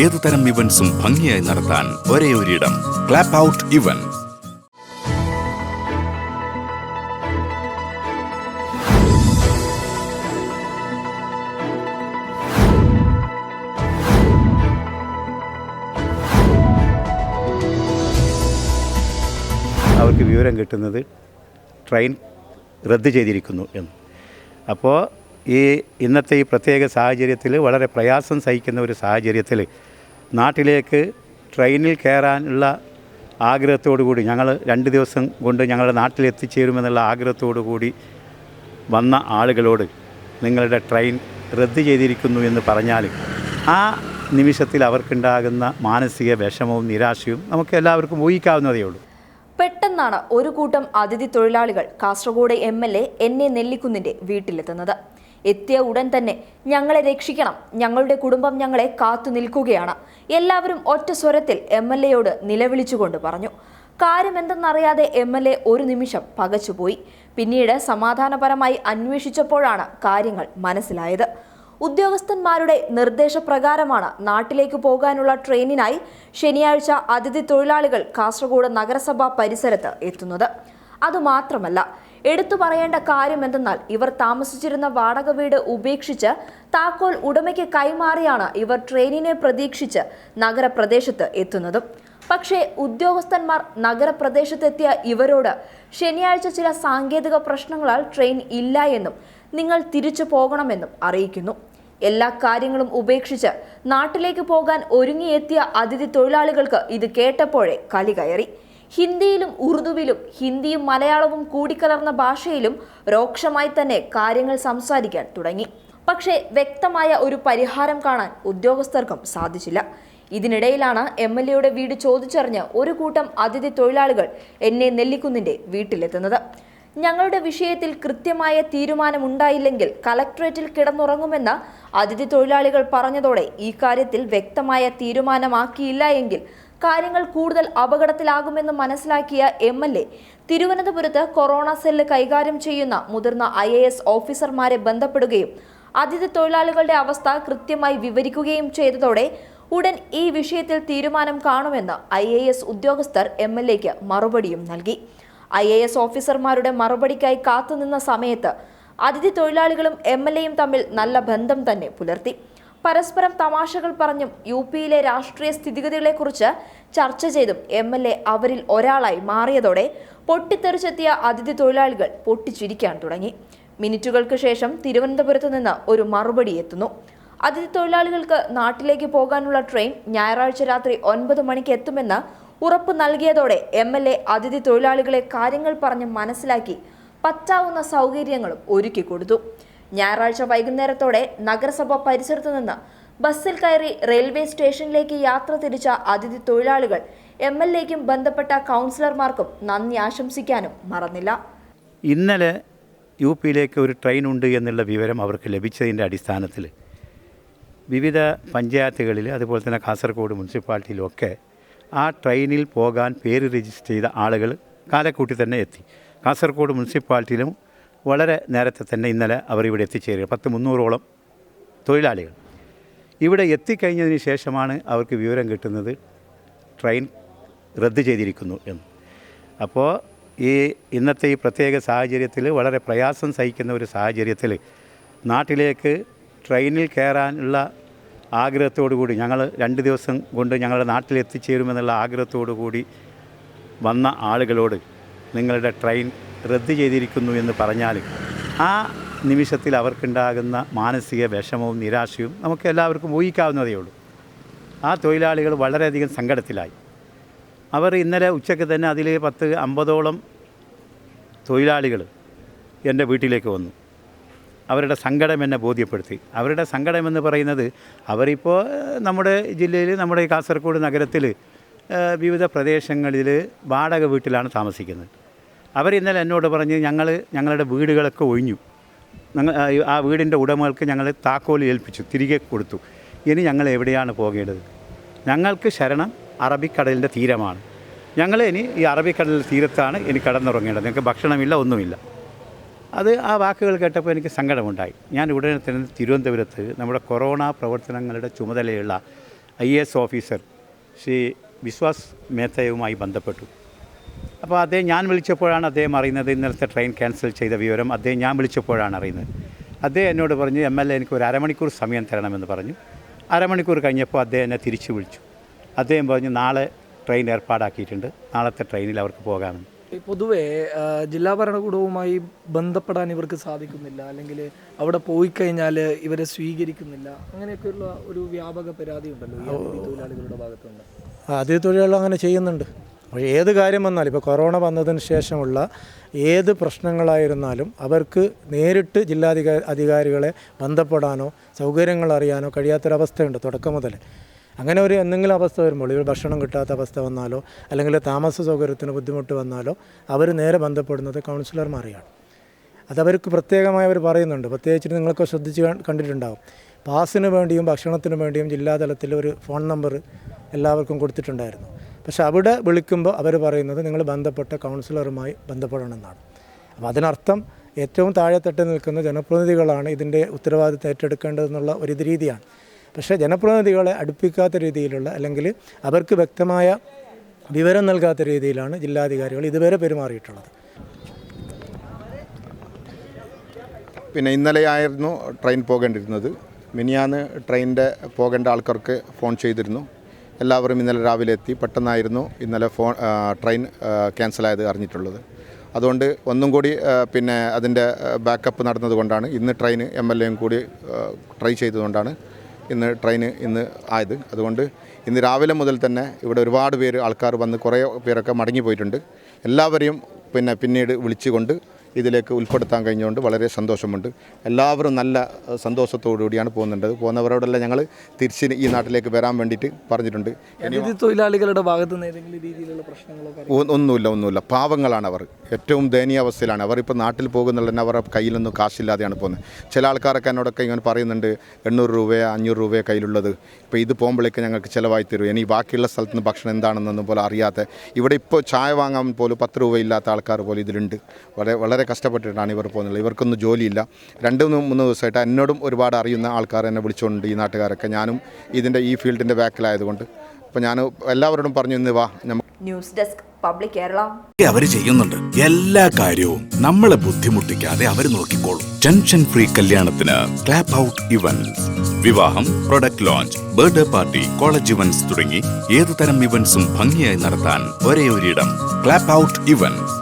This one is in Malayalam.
ഏതുതരം ഇവന്റ്സും ഭംഗിയായി നടത്താൻ ഒരേ ഒരിടം. ക്ലാപ്പ് ഔട്ട് ഇവന്റ് അവർക്ക് വിവരം കിട്ടുന്നത് ട്രെയിൻ റദ്ദ് ചെയ്തിരിക്കുന്നു എന്ന്. അപ്പോൾ ഈ ഇന്നത്തെ ഈ പ്രത്യേക സാഹചര്യത്തിൽ വളരെ പ്രയാസം സഹിക്കുന്ന ഒരു സാഹചര്യത്തിൽ നാട്ടിലേക്ക് ട്രെയിനിൽ കയറാനുള്ള ആഗ്രഹത്തോടു കൂടി ഞങ്ങൾ രണ്ട് ദിവസം കൊണ്ട് ഞങ്ങളുടെ നാട്ടിൽ എത്തിച്ചേരുമെന്നുള്ള ആഗ്രഹത്തോടു കൂടി വന്ന ആളുകളോട് നിങ്ങളുടെ ട്രെയിൻ റദ്ദ് ചെയ്തിരിക്കുന്നു എന്ന് പറഞ്ഞാൽ ആ നിമിഷത്തിൽ അവർക്കുണ്ടാകുന്ന മാനസിക വിഷമവും നിരാശയും നമുക്ക് എല്ലാവർക്കും ഊഹിക്കാവുന്നതേ ഉള്ളൂ. പെട്ടെന്നാണ് ഒരു കൂട്ടം അതിഥി തൊഴിലാളികൾ Kasaragod M L A N A നെല്ലിക്കുന്നിന്റെ വീട്ടിലെത്തുന്നത്. എത്തിയ ഉടൻ തന്നെ ഞങ്ങളെ രക്ഷിക്കണം. ഞങ്ങളുടെ കുടുംബം ഞങ്ങളെ കാത്തു നിൽക്കുകയാണ്. എല്ലാവരും ഒറ്റ സ്വരത്തിൽ എം എൽ എയോട് നിലവിളിച്ചുകൊണ്ട് പറഞ്ഞു. കാര്യമെന്തെന്നറിയാതെ എം എൽ എ ഒരു നിമിഷം പകച്ചുപോയി. പിന്നീട് സമാധാനപരമായി അന്വേഷിച്ചപ്പോഴാണ് കാര്യങ്ങൾ മനസ്സിലായത്. ഉദ്യോഗസ്ഥന്മാരുടെ നിർദ്ദേശപ്രകാരമാണ് നാട്ടിലേക്ക് പോകാനുള്ള ട്രെയിനിനായി ശനിയാഴ്ച അതിഥി തൊഴിലാളികൾ കാസർഗോഡ് നഗരസഭാ പരിസരത്ത് എത്തുന്നത്. അതുമാത്രമല്ല എടുത്തു പറയേണ്ട കാര്യം എന്തെന്നാൽ ഇവർ താമസിച്ചിരുന്ന വാടക വീട് ഉപേക്ഷിച്ച് താക്കോൽ ഉടമയ്ക്ക് കൈമാറിയാണ് ഇവർ ട്രെയിനിനെ പ്രതീക്ഷിച്ച് നഗരപ്രദേശത്ത് എത്തുന്നതും. പക്ഷേ ഉദ്യോഗസ്ഥന്മാർ നഗരപ്രദേശത്തെത്തിയ ഇവരോട് ശനിയാഴ്ച ചില സാങ്കേതിക പ്രശ്നങ്ങളാൽ ട്രെയിൻ ഇല്ല എന്നും നിങ്ങൾ തിരിച്ചു പോകണമെന്നും അറിയിക്കുന്നു. എല്ലാ കാര്യങ്ങളും ഉപേക്ഷിച്ച് നാട്ടിലേക്ക് പോകാൻ ഒരുങ്ങിയെത്തിയ അതിഥി തൊഴിലാളികൾക്ക് ഇത് കേട്ടപ്പോഴേ കലി കയറി. ഹിന്ദിയിലും ഉറുദുവിലും ഹിന്ദിയും മലയാളവും കൂടിക്കലർന്ന ഭാഷയിലും രോക്ഷമായി തന്നെ കാര്യങ്ങൾ സംസാരിക്കാൻ തുടങ്ങി. പക്ഷേ വ്യക്തമായ ഒരു പരിഹാരം കാണാൻ ഉദ്യോഗസ്ഥർക്കും സാധിച്ചില്ല. ഇതിനിടയിലാണ് എം എൽ എയുടെ വീട് ചോദിച്ചറിഞ്ഞ് ഒരു കൂട്ടം അതിഥി തൊഴിലാളികൾ എന്നെ നെല്ലിക്കുന്നിന്റെ വീട്ടിലെത്തുന്നത്. ഞങ്ങളുടെ വിഷയത്തിൽ കൃത്യമായ തീരുമാനമുണ്ടായില്ലെങ്കിൽ കലക്ട്രേറ്റിൽ കിടന്നുറങ്ങുമെന്ന് അതിഥി തൊഴിലാളികൾ പറഞ്ഞതോടെ ഈ കാര്യത്തിൽ വ്യക്തമായ തീരുമാനമാക്കിയില്ല എങ്കിൽ കാര്യങ്ങൾ കൂടുതൽ അപകടത്തിലാകുമെന്ന് മനസ്സിലാക്കിയ എം എൽ എ തിരുവനന്തപുരത്ത് കൊറോണ സെല്ല് കൈകാര്യം ചെയ്യുന്ന മുതിർന്ന ഐ എ എസ് ഓഫീസർമാരെ ബന്ധപ്പെടുകയും അതിഥി തൊഴിലാളികളുടെ അവസ്ഥ കൃത്യമായി വിവരിക്കുകയും ചെയ്തതോടെ ഉടൻ ഈ വിഷയത്തിൽ തീരുമാനം കാണുമെന്ന് ഐ എ എസ് ഉദ്യോഗസ്ഥർ എം എൽ എക്ക് മറുപടിയും നൽകി. ഐ എ എസ് ഓഫീസർമാരുടെ മറുപടിക്കായി കാത്തുനിന്ന സമയത്ത് അതിഥി തൊഴിലാളികളും എം എൽ എയും തമ്മിൽ നല്ല ബന്ധം തന്നെ പുലർത്തി. പരസ്പരം തമാശകൾ പറഞ്ഞും യു പിയിലെ രാഷ്ട്രീയ സ്ഥിതിഗതികളെക്കുറിച്ച് ചർച്ച ചെയ്തും എം എൽ എ അവരിൽ ഒരാളായി മാറിയതോടെ പൊട്ടിത്തെറിച്ചെത്തിയ അതിഥി തൊഴിലാളികൾ പൊട്ടിച്ചിരിക്കാൻ തുടങ്ങി. മിനിറ്റുകൾക്ക് ശേഷം തിരുവനന്തപുരത്ത് നിന്ന് ഒരു മറുപടി എത്തുന്നു. അതിഥി തൊഴിലാളികൾക്ക് നാട്ടിലേക്ക് പോകാനുള്ള ട്രെയിൻ ഞായറാഴ്ച രാത്രി ഒൻപത് മണിക്ക് എത്തുമെന്ന് ഉറപ്പ് നൽകിയതോടെ എം എൽ എ അതിഥി തൊഴിലാളികളെ കാര്യങ്ങൾ പറഞ്ഞ് മനസ്സിലാക്കി പറ്റാവുന്ന സൗകര്യങ്ങളും ഒരുക്കി കൊടുത്തു ഞായറാഴ്ച വൈകുന്നേരത്തോടെ നഗരസഭ പരിസരത്ത് നിന്ന് ബസ്സിൽ കയറി റെയിൽവേ സ്റ്റേഷനിലേക്ക് യാത്ര തിരിച്ച അതിഥി തൊഴിലാളികൾ എം എൽ എക്കും ബന്ധപ്പെട്ട കൗൺസിലർമാർക്കും നന്ദി ആശംസിക്കാനും മറന്നില്ല. ഇന്നലെ യു പിയിലേക്ക് ഒരു ട്രെയിൻ ഉണ്ട് എന്നുള്ള വിവരം അവർക്ക് ലഭിച്ചതിന്റെ അടിസ്ഥാനത്തിൽ വിവിധ പഞ്ചായത്തുകളിൽ അതുപോലെ തന്നെ കാസർഗോഡ് മുനിസിപ്പാലിറ്റിയിലൊക്കെ ആ ട്രെയിനിൽ പോകാൻ പേര് രജിസ്റ്റർ ചെയ്ത ആളുകൾ കാലക്കൂട്ടി തന്നെ എത്തി. കാസർഗോഡ് മുനിസിപ്പാലിറ്റിയിലും വളരെ നേരത്തെ തന്നെ ഇന്നലെ അവർ ഇവിടെ എത്തിച്ചേരുക പത്ത് മുന്നൂറോളം തൊഴിലാളികൾ. ഇവിടെ എത്തിക്കഴിഞ്ഞതിന് ശേഷമാണ് അവർക്ക് വിവരം കിട്ടുന്നത്. ട്രെയിൻ റദ്ദ് ചെയ്തിരിക്കുന്നു എന്ന്. അപ്പോൾ ഈ ഇന്നത്തെ ഈ പ്രത്യേക സാഹചര്യത്തിൽ വളരെ പ്രയാസം സഹിക്കുന്ന ഒരു സാഹചര്യത്തിൽ നാട്ടിലേക്ക് ട്രെയിനിൽ കയറാനുള്ള ആഗ്രഹത്തോടു കൂടി ഞങ്ങൾ രണ്ട് ദിവസം കൊണ്ട് ഞങ്ങളുടെ നാട്ടിൽ എത്തിച്ചേരുമെന്നുള്ള ആഗ്രഹത്തോടു കൂടി വന്ന ആളുകളോട് നിങ്ങളുടെ ട്രെയിൻ റദ്ദ് ചെയ്തിരിക്കുന്നു എന്ന് പറഞ്ഞാൽ ആ നിമിഷത്തിൽ അവർക്കുണ്ടാകുന്ന മാനസിക വിഷമവും നിരാശയും നമുക്ക് എല്ലാവർക്കും ഊഹിക്കാവുന്നതേ ഉള്ളൂ. ആ തൊഴിലാളികൾ വളരെയധികം സങ്കടത്തിലായി. അവർ ഇന്നലെ ഉച്ചയ്ക്ക് തന്നെ അതിൽ പത്ത് അമ്പതോളം തൊഴിലാളികൾ എന്റെ വീട്ടിലേക്ക് വന്നു. അവരുടെ സങ്കടം എന്നെ ബോധ്യപ്പെടുത്തി. അവരുടെ സങ്കടം എന്ന് പറയുന്നത് അവരിപ്പോൾ നമ്മുടെ ജില്ലയിൽ നമ്മുടെ കാസർഗോഡ് നഗരത്തിൽ വിവിധ പ്രദേശങ്ങളിൽ വാടക വീട്ടിലാണ് താമസിക്കുന്നത്. അവർ ഇന്നലെ എന്നോട് പറഞ്ഞ് ഞങ്ങൾ ഞങ്ങളുടെ വീടുകളൊക്കെ ഒഴിഞ്ഞു. ഞങ്ങൾ ആ, വീടിന്റെ ഉടമകൾക്ക് ഞങ്ങൾ താക്കോൽ ഏൽപ്പിച്ചു തിരികെ കൊടുത്തു. ഇനി ഞങ്ങൾ എവിടെയാണ് പോകേണ്ടത്? ഞങ്ങൾക്ക് ശരണം അറബിക്കടലിന്റെ തീരമാണ്. ഞങ്ങൾ ഇനി ഈ അറബിക്കടലിന്റെ തീരത്താണ് ഇനി കടന്നുറങ്ങേണ്ടത്. ഞങ്ങൾക്ക് ഭക്ഷണമില്ല ഒന്നുമില്ല. അത് ആ വാക്കുകൾ കേട്ടപ്പോൾ എനിക്ക് സങ്കടമുണ്ടായി. ഞാൻ ഉടനെ തന്നെ തിരുവനന്തപുരത്ത് നമ്മുടെ കൊറോണ പ്രവർത്തനങ്ങളുടെ ചുമതലയുള്ള I S officer Shri Vishwas മേത്തയുമായി ബന്ധപ്പെട്ടു. അപ്പോൾ അദ്ദേഹം ഞാൻ വിളിച്ചപ്പോഴാണ് അദ്ദേഹം അറിയുന്നത് ഇന്നലത്തെ ട്രെയിൻ ക്യാൻസൽ ചെയ്ത വിവരം. അദ്ദേഹം ഞാൻ വിളിച്ചപ്പോഴാണ് അറിയുന്നത്. അദ്ദേഹം എന്നോട് പറഞ്ഞു എം എൽ എ എനിക്ക് ഒരു അരമണിക്കൂർ സമയം തരണമെന്ന് പറഞ്ഞു. അരമണിക്കൂർ കഴിഞ്ഞപ്പോൾ അദ്ദേഹം എന്നെ തിരിച്ചു വിളിച്ചു. അദ്ദേഹം പറഞ്ഞു നാളെ ട്രെയിൻ ഏർപ്പാടാക്കിയിട്ടുണ്ട്. നാളത്തെ ട്രെയിനിൽ അവർക്ക് പോകാമെന്ന്. ഈ പൊതുവേ ജില്ലാ ഭരണകൂടവുമായി ബന്ധപ്പെടാൻ ഇവർക്ക് സാധിക്കുന്നില്ല. അല്ലെങ്കിൽ അവിടെ പോയി കഴിഞ്ഞാൽ ഇവരെ സ്വീകരിക്കുന്നില്ല. അങ്ങനെയൊക്കെയുള്ള ഒരു വ്യാപക പരാതി ഉണ്ടല്ലോ അതിഥി തൊഴിലാളികളുടെ ഭാഗത്തുണ്ട് അതിഥി തൊഴിലാളികൾ അങ്ങനെ ചെയ്യുന്നുണ്ട്. പക്ഷേ ഏത് കാര്യം വന്നാലും ഇപ്പോൾ കൊറോണ വന്നതിന് ശേഷമുള്ള ഏത് പ്രശ്നങ്ങളായിരുന്നാലും അവർക്ക് നേരിട്ട് ജില്ലാധികാ അധികാരികളെ ബന്ധപ്പെടാനോ സൗകര്യങ്ങൾ അറിയാനോ കഴിയാത്തൊരവസ്ഥയുണ്ട് തുടക്കം മുതൽ. അങ്ങനെ ഒരു എന്തെങ്കിലും അവസ്ഥ വരുമ്പോൾ ഇവർ ഭക്ഷണം കിട്ടാത്ത അവസ്ഥ വന്നാലോ അല്ലെങ്കിൽ താമസ സൗകര്യത്തിന് ബുദ്ധിമുട്ട് വന്നാലോ അവർ നേരെ ബന്ധപ്പെടുന്നത് കൗൺസിലർമാരെയാണ്. അതവർക്ക് പ്രത്യേകമായി അവർ പറയുന്നുണ്ട്. പ്രത്യേകിച്ച് നിങ്ങൾക്ക് ശ്രദ്ധിച്ച് കണ്ടിട്ടുണ്ടാകും പാസിന് വേണ്ടിയും ഭക്ഷണത്തിന് വേണ്ടിയും ജില്ലാതലത്തിൽ ഒരു ഫോൺ നമ്പർ എല്ലാവർക്കും കൊടുത്തിട്ടുണ്ടായിരുന്നു. പക്ഷെ അവിടെ വിളിക്കുമ്പോൾ അവർ പറയുന്നത് നിങ്ങൾ ബന്ധപ്പെട്ട കൗൺസിലറുമായി ബന്ധപ്പെടണമെന്നാണ്. അപ്പോൾ അതിനർത്ഥം ഏറ്റവും താഴെത്തട്ട് നിൽക്കുന്ന ജനപ്രതിനിധികളാണ് ഇതിന്റെ ഉത്തരവാദിത്തം ഏറ്റെടുക്കേണ്ടതെന്നുള്ള ഒരു രീതിയാണ്. പക്ഷേ ജനപ്രതിനിധികളെ അടുപ്പിക്കാത്ത രീതിയിലുള്ള അല്ലെങ്കിൽ അവർക്ക് വ്യക്തമായ വിവരം നൽകാത്ത രീതിയിലാണ് ജില്ലാധികാരികൾ ഇതുവരെ പെരുമാറിയിട്ടുള്ളത്. പിന്നെ ഇന്നലെയായിരുന്നു ട്രെയിൻ പോകേണ്ടിരുന്നത്. മിനിയാന്ന് ട്രെയിനിന്റെ പോകേണ്ട ആൾക്കാർക്ക് ഫോൺ ചെയ്തിരുന്നു. എല്ലാവരും ഇന്നലെ രാവിലെ എത്തി. പെട്ടെന്നായിരുന്നു ഇന്നലെ ഫോൺ ട്രെയിൻ ക്യാൻസലായത് അറിഞ്ഞിട്ടുള്ളത്. അതുകൊണ്ട് ഒന്നും കൂടി പിന്നെ അതിന്റെ ബാക്കപ്പ് നടന്നതുകൊണ്ടാണ് ഇന്ന് ട്രെയിൻ എം എൽ എയും കൂടി ട്രൈ ചെയ്തതുകൊണ്ടാണ് ഇന്ന് ട്രെയിൻ ഇന്ന് ആയത്. അതുകൊണ്ട് ഇന്ന് രാവിലെ മുതൽ തന്നെ ഇവിടെ ഒരുപാട് പേര് ആൾക്കാർ വന്ന് കുറേ പേരൊക്കെ മടങ്ങിപ്പോയിട്ടുണ്ട്. എല്ലാവരെയും പിന്നെ പിന്നീട് വിളിച്ചുകൊണ്ട് ഇതിലേക്ക് ഉൾപ്പെടുത്താൻ കഴിഞ്ഞുകൊണ്ട് വളരെ സന്തോഷമുണ്ട്. എല്ലാവരും നല്ല അഹ്, സന്തോഷത്തോടു കൂടിയാണ് പോകുന്നുണ്ട് പോകുന്നവരോടെല്ലാം ഞങ്ങൾ തിരിച്ച് ഈ നാട്ടിലേക്ക് വരാൻ വേണ്ടിയിട്ട് പറഞ്ഞിട്ടുണ്ട്. തൊഴിലാളികളുടെ ഭാഗത്തു നിന്ന് ഏതെങ്കിലും രീതിയിലുള്ള പ്രശ്നങ്ങളോ ഒന്നുമില്ല ഒന്നുമില്ല. പാവങ്ങളാണ് അവർ. ഏറ്റവും ദയനീയ അവസ്ഥയിലാണ്. അവർ ഇപ്പോൾ നാട്ടിൽ പോകുന്നുള്ള അവരുടെ കയ്യിലൊന്നും കാശില്ലാതെയാണ് പോകുന്നത്. ചില ആൾക്കാരൊക്കെ എന്നോടൊക്കെ ഇങ്ങനെ പറയുന്നുണ്ട് എണ്ണൂറ് രൂപയോ അഞ്ഞൂറ് രൂപയോ കയ്യിലുള്ളത്. ഇപ്പോൾ ഇത് പോകുമ്പോഴേക്ക് ഞങ്ങൾക്ക് ചിലവായി തരും. ഇനി ബാക്കിയുള്ള സ്ഥലത്ത് നിന്ന് ഭക്ഷണം എന്താണെന്നൊന്നും പോലെ അറിയാത്ത ഇവിടെ ഇപ്പോൾ ചായ വാങ്ങാൻ പോലും പത്ത് രൂപ ഇല്ലാത്ത ആൾക്കാർ പോലും ഇതിലുണ്ട്. വളരെ വളരെ കഷ്ടപ്പെട്ടിട്ടാണ് ഇവർ പോകുന്നത്. ഇവർക്കൊന്നും ജോലിയില്ല. രണ്ട് മൂന്ന് മൂന്ന് ദിവസമായിട്ട് എന്നോടും ഒരുപാട് അറിയുന്ന ആൾക്കാർ എന്നെ വിളിച്ചുകൊണ്ട് ഈ നാട്ടുകാരൊക്കെ. ഞാനും ഇതിന്റെ ഈ ഫീൽഡിന്റെ ബാക്കിലായതുകൊണ്ട്. അപ്പോൾ ഞാൻ എല്ലാവരോടും പറഞ്ഞു ഇന്ന് വാ നമുക്ക് ന്യൂസ് ഡെസ്ക് പബ്ലിക് കേരള. അവർ ചെയ്യുന്നുണ്ട്. എല്ലാ കാര്യവും നമ്മളെ ബുദ്ധിമുട്ടിക്കാതെ അവർ നോക്കിക്കോളും. ടെൻഷൻ ഫ്രീ കല്യാണത്തിന് ക്ലാപ്പ് ഔട്ട് ഇവന്റ്സ് വിവാഹം product launch birthday party college events തുടങ്ങി ഏതുതരം ഇവന്റ്സും ഭംഗിയായി നടത്താൻ ഒരേ ഒരിടം clap out events